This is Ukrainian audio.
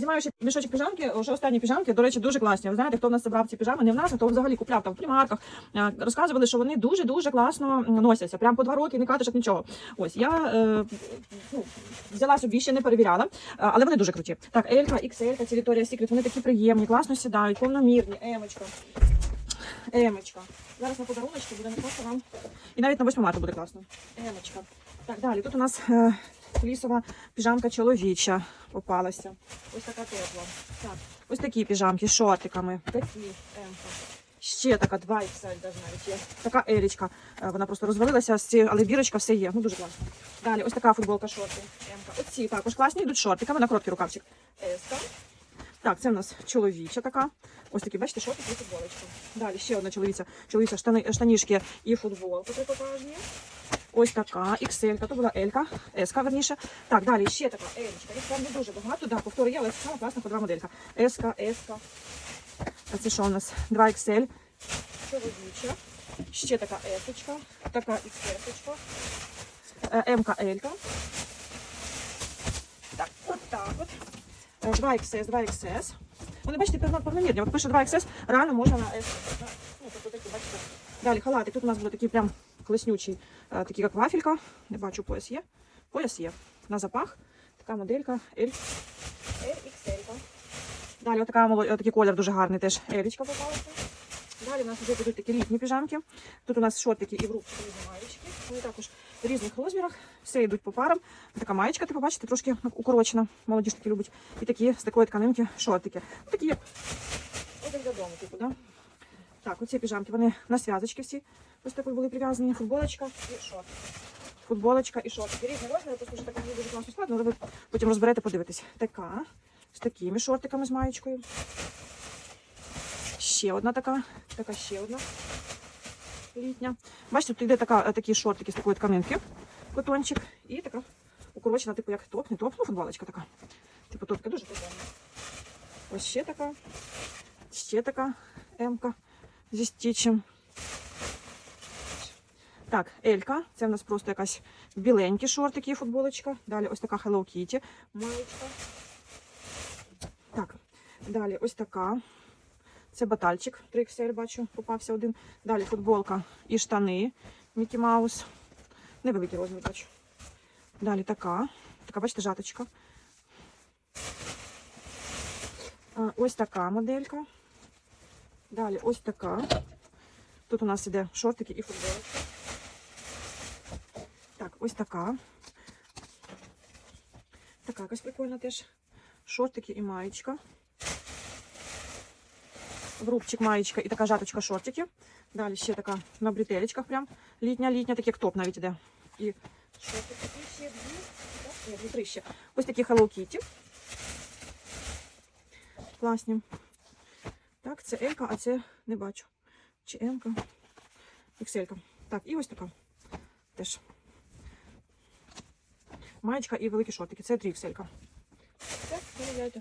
Знімаю ще мішочок піжамки, вже останні піжамки, до речі, дуже класні. Ви знаєте, хто в нас забрав ці піжами, не в нас, а хто взагалі купляв там в примарках. Е, Розказували, що вони дуже-дуже класно носяться. Прям по два роки не катишок нічого. Ось я е, ну, взяла собі, ще не перевіряла, е, але вони дуже круті. Так, Елька, XL, це Victoria's Secret, вони такі приємні, класно сідають, повномірні, емочка. Емочка. Зараз на подаруночки буде не просто вам. І навіть на 8 марта буде класно. Емочка. Так, далі. Тут у нас е, лісова піжамка чоловіча попалася. Ось така тепла. Так, ось такі піжамки з шортиками. Такі емка. Ще така 2 XL навіть є. Така елічка. Е, Вона просто розвалилася, але бірочка все є. Ну дуже класно. Далі, ось така футболка шорти. Емка. Оці також класні йдуть шортиками на короткий рукавчик. Еска. Так, це в нас чоловіча така. Ось такі, бачите, шортик і футболочка. Далі ще одна чоловіча. Чоловіча штани, штанішки і футболка трикотажні. Ось така XL, то була L, S, верніше. Так, далі ще така L. Їх там не дуже багато. Да, повторю я, але сама класна ходова моделька. S, S. А це що у нас? 2 XL. Чоловіча. Ще така S, така XS. М, L. Так, от так от. Е, 2 XS, 2 XS. Вони, бачите, повномірні. От пише 2 XS, реально можна на S. Ну, тобто такі, бачите. Далі халатик. Тут у нас буде такий прям класнючий, е, такий як вафелька. Не бачу, пояс є. Пояс є. На запах. Така моделька L. LXL. Далі отака, моло- такий колір дуже гарний теж елічка попалася. Далі у нас вже будуть такі літні піжамки. Тут у нас шортики і в рубчики, і маєчки. Вони також в різних розмірах. Все йдуть по парам. Така маєчка, типу, бачите, трошки укорочена. Молоді ж таки любить. І такі з такої тканинки шортики. Ну, Такі один додому, типу, да? Так, оці піжамки, вони на зв'язочки всі. Ось такої були прив'язані. Футболочка і шортики. Футболочка і шортики. Різні розміри, просто вже так не дуже класно складно, але ви потім розберете, подивитесь. Така. З такими шортиками з маєчкою. Ще одна така, така ще одна літня. Бачите, тут йде така, е, такі шортики з такої тканинки, котончик, і така укорочена, типу як топ, не топ, ну футболочка така. Типу топка дуже прикольна. Ось ще така, ще така М-ка зі стічем. Так, Елька, це в нас просто якась біленькі шортики і футболочка. Далі ось така Hello Kitty маєчка. Так, далі ось така. Це батальчик 3XL, бачу, попався один. Далі футболка і штани Мікі Маус. Невеликий розмір, бачу. Далі така. Така, бачите, жаточка. Ось така моделька. Далі ось така. Тут у нас іде шортики і футболочка. Так, ось така. Така якась прикольна теж. Шортики і маєчка. В рубчик маєчка і така жаточка шортики. Далі ще така на бретелечках прям. Літня, літня, так як топ навіть іде. І шортики такі ще дві. Так, ні, дві, три ще. Ось такі Hello Kitty. Класні. Так, це L, а це не бачу. Чи М, XL. Так, і ось така. Теж. Маєчка і великі шортики. Це 3 XL. Все, перевіряйте.